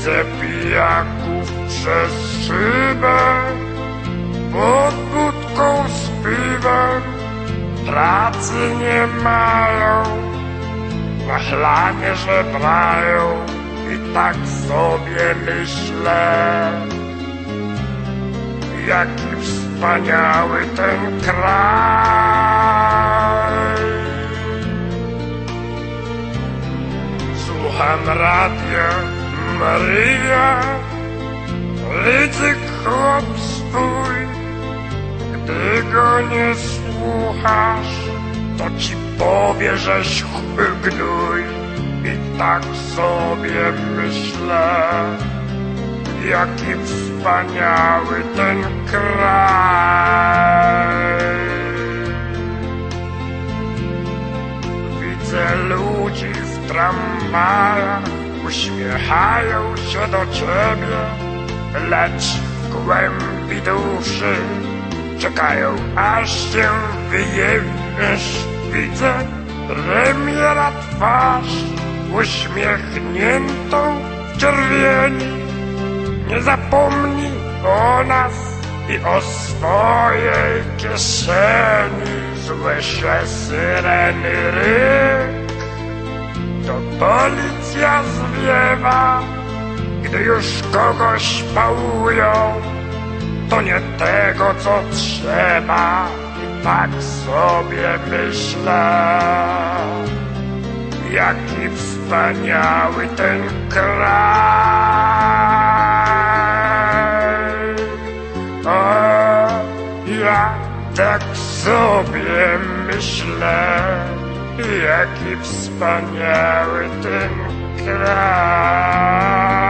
Widzę pijaków przez szybę, pod budką z piwem, pracy nie mają, na chlanie żebrają i tak sobie myślę, jaki wspaniały ten kraj. Słucham radia Maryja, ryzyk chłop swój. Gdy go nie słuchasz, to ci powie, żeś chły gnój. I tak sobie myślę, jaki wspaniały ten kraj. Widzę ludzi w tramwajach, uśmiechają się do ciebie, lecz w głębi duszy czekają, aż się wyjebiesz. Widzę premiera twarz, uśmiechniętą czerwieni. Nie zapomnij o nas i o swojej kieszeni. Słyszę syreny ryk, to policja zwiewa, gdy już kogoś pałują, to nie tego, co trzeba. I tak sobie myślę, jaki wspaniały ten kraj. O, ja tak sobie myślę, keep i wspaniały ten kraj.